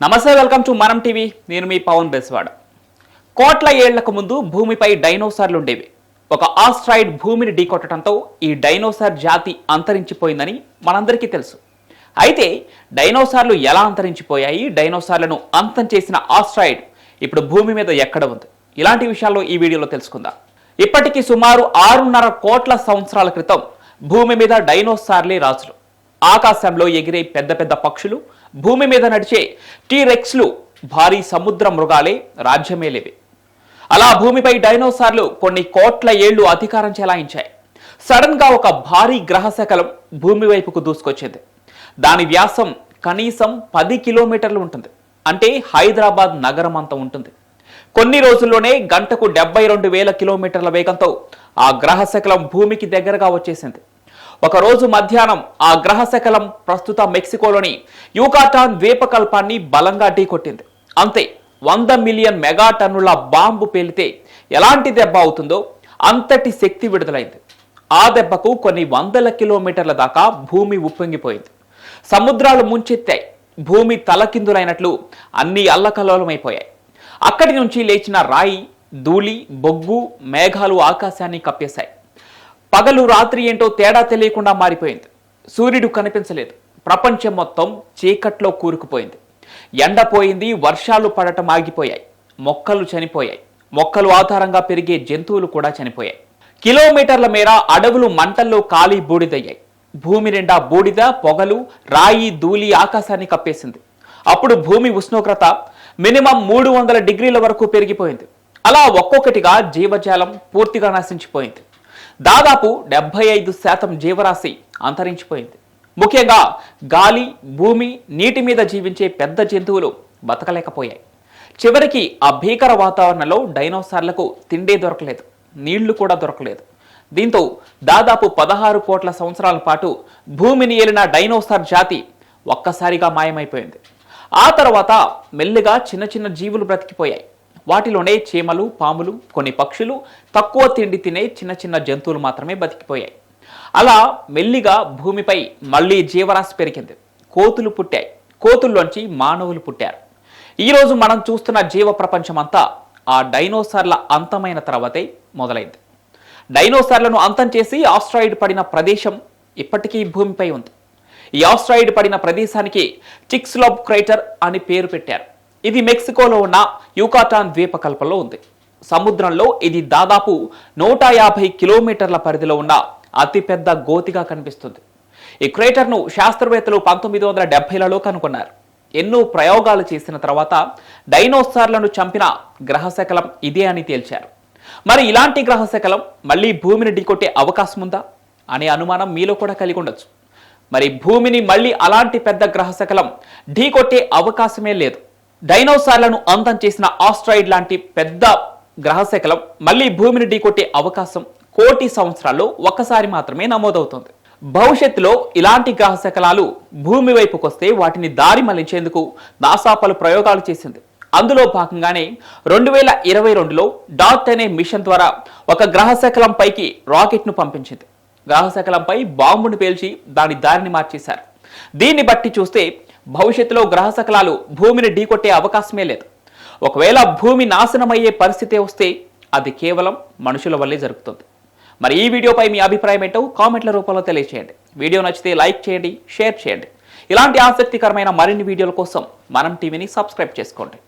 నమస్తే welcome to మనం TV. నేను మీ పవన్ బెస్వాడ. కోట్ల ఏళ్ళకు ముందు భూమిపై డైనోసార్లు ఉండేవి. ఒక ఆస్ట్రాయిడ్ భూమిని ఢీకొట్టడంతో ఈ డైనోసార్ జాతి అంతరించిపోయిందని మనందరికీ తెలుసు. అయితే డైనోసార్లు ఎలా అంతరించిపోయాయి? డైనోసార్లను అంతం చేసిన ఆస్ట్రాయిడ్ ఇప్పుడు భూమి మీద ఎక్కడ ఉంది? ఇలాంటి విషయాల్లో ఈ వీడియోలో తెలుసుకుందాం. ఇప్పటికీ సుమారు ఆరున్నర కోట్ల సంవత్సరాల క్రితం భూమి మీద డైనోసార్లే రాజులు. ఆకాశంలో ఎగిరే పెద్ద పెద్ద పక్షులు భూమి మీద నడిచే టీరెక్స్లు భారీ సముద్ర మృగాలే రాజ్యమేలేవి. అలా భూమిపై డైనోసార్లు కొన్ని కోట్ల ఏళ్ళు అధికారం చెలాయించాయి. సడన్గా ఒక భారీ గ్రహశకలం భూమి వైపుకు దూసుకొచ్చింది. దాని వ్యాసం కనీసం పది కిలోమీటర్లు ఉంటుంది. అంటే హైదరాబాద్ నగరం అంత ఉంటుంది. కొన్ని రోజుల్లోనే గంటకు డెబ్బై రెండు వేల కిలోమీటర్ల వేగంతో ఆ గ్రహశకలం భూమికి దగ్గరగా వచ్చేసింది. ఒక రోజు మధ్యాహ్నం ఆ గ్రహశకలం ప్రస్తుత మెక్సికోలోని యూకాటాన్ ద్వీపకల్పాన్ని బలంగా ఢీకొట్టింది. అంతే వంద మిలియన్ మెగా టన్నుల బాంబు పేలితే ఎలాంటి దెబ్బ అవుతుందో అంతటి శక్తి విడుదలైంది. ఆ దెబ్బకు కొన్ని వందల కిలోమీటర్ల దాకా భూమి ఉప్పొంగిపోయింది. సముద్రాలు ముంచెత్తాయి భూమి తలకిందులైనట్లు అన్ని అల్లకలోలమైపోయాయి అక్కడి నుంచి లేచిన రాయి ధూళి బొగ్గు మేఘాలు ఆకాశాన్ని కప్పేశాయి. పగలు రాత్రి ఏంటో తేడా తెలియకుండా మారిపోయింది. సూర్యుడు కనిపించలేదు. ప్రపంచం మొత్తం చీకట్లో కూరుకుపోయింది. ఎండపోయింది వర్షాలు పడటం ఆగిపోయాయి. మొక్కలు చనిపోయాయి. మొక్కలు ఆధారంగా పెరిగే జంతువులు కూడా చనిపోయాయి. కిలోమీటర్ల మేర అడవులు మంటల్లో కాలి బూడిదయ్యాయి. భూమి నిండా బూడిద పొగలు రాయి ధూళి ఆకాశాన్ని కప్పేసింది. అప్పుడు భూమి ఉష్ణోగ్రత మినిమం మూడు వందల డిగ్రీల వరకు పెరిగిపోయింది. అలా ఒక్కొక్కటిగా జీవజాలం పూర్తిగా నశించిపోయింది. దాదాపు డెబ్బై ఐదు శాతం జీవరాశి అంతరించిపోయింది. ముఖ్యంగా గాలి భూమి నీటి మీద జీవించే పెద్ద జంతువులు బతకలేకపోయాయి. చివరికి ఆ భీకర వాతావరణంలో డైనోసార్లకు తిండే దొరకలేదు నీళ్ళు కూడా దొరకలేదు. దీంతో దాదాపు పదహారు కోట్ల సంవత్సరాల పాటు భూమిని ఏలిన డైనోసార్ జాతి ఒక్కసారిగా మాయమైపోయింది. ఆ తర్వాత మెల్లిగా చిన్న చిన్న జీవులు బ్రతికిపోయాయి. వాటిలోనే చీమలు పాములు కొన్ని పక్షులు తక్కువ తిండి తినే చిన్న చిన్న జంతువులు మాత్రమే బతికిపోయాయి. అలా మెల్లిగా భూమిపై మళ్ళీ జీవరాశి పెరిగింది. కోతులు పుట్టాయి. కోతుల్లోంచి మానవులు పుట్టారు. ఈరోజు మనం చూస్తున్న జీవ ప్రపంచమంతా ఆ డైనోసార్ల అంతమైన తర్వాతే మొదలైంది. డైనోసార్లను అంతం చేసి ఆస్ట్రాయిడ్ పడిన ప్రదేశం ఇప్పటికీ భూమిపై ఉంది. ఈ ఆస్ట్రాయిడ్ పడిన ప్రదేశానికి చిక్స్లాబ్ క్రైటర్ అని పేరు పెట్టారు. ఇది మెక్సికోలో ఉన్న యూకాటాన్ ద్వీపకల్పంలో ఉంది. సముద్రంలో ఇది దాదాపు నూట యాభై కిలోమీటర్ల పరిధిలో ఉన్న అతిపెద్ద గోతిగా కనిపిస్తుంది. ఈ క్రేటర్ను శాస్త్రవేత్తలు పంతొమ్మిది వందల డెబ్బైలలో కనుగొన్నారు. ఎన్నో ప్రయోగాలు చేసిన తర్వాత డైనోసార్లను చంపిన గ్రహశకలం ఇదే అని తేల్చారు. మరి ఇలాంటి గ్రహశకలం మళ్ళీ భూమిని ఢీకొట్టే అవకాశం ఉందా? అనే అనుమానం మీలో కూడా కలిగి ఉండొచ్చు. మరి భూమిని మళ్ళీ అలాంటి పెద్ద గ్రహశకలం ఢీకొట్టే అవకాశమే లేదు. డైనోసార్లను అంతం చేసిన ఆస్ట్రాయిడ్ లాంటి పెద్ద గ్రహశకలం మళ్ళీ భూమిని ఢీకొట్టే అవకాశం కోటి సంవత్సరాల్లో ఒక్కసారి మాత్రమే నమోదవుతుంది. భవిష్యత్తులో ఇలాంటి గ్రహశకలాలు భూమి వైపుకు వస్తే వాటిని దారి మళ్ళించేందుకు నాసా పలు ప్రయోగాలు చేసింది. అందులో భాగంగానే రెండు వేల ఇరవై రెండులో డాట్ అనే మిషన్ ద్వారా ఒక గ్రహశకలం పైకి రాకెట్ను పంపించింది. గ్రహశకలంపై బాంబును పేల్చి దాని దారిని మార్చేశారు. దీన్ని బట్టి చూస్తే భవిష్యత్తులో గ్రహశకలాలు భూమిని ఢీకొట్టే అవకాశమే లేదు. ఒకవేళ భూమి నాశనమయ్యే పరిస్థితి వస్తే అది కేవలం మనుషుల వల్లే జరుగుతుంది. మరి ఈ వీడియోపై మీ అభిప్రాయం ఏంటో కామెంట్ల రూపంలో తెలియచేయండి. వీడియో నచ్చితే లైక్ చేయండి షేర్ చేయండి. ఇలాంటి ఆసక్తికరమైన మరిన్ని వీడియోల కోసం మనం టీవీని సబ్స్క్రైబ్ చేసుకోండి.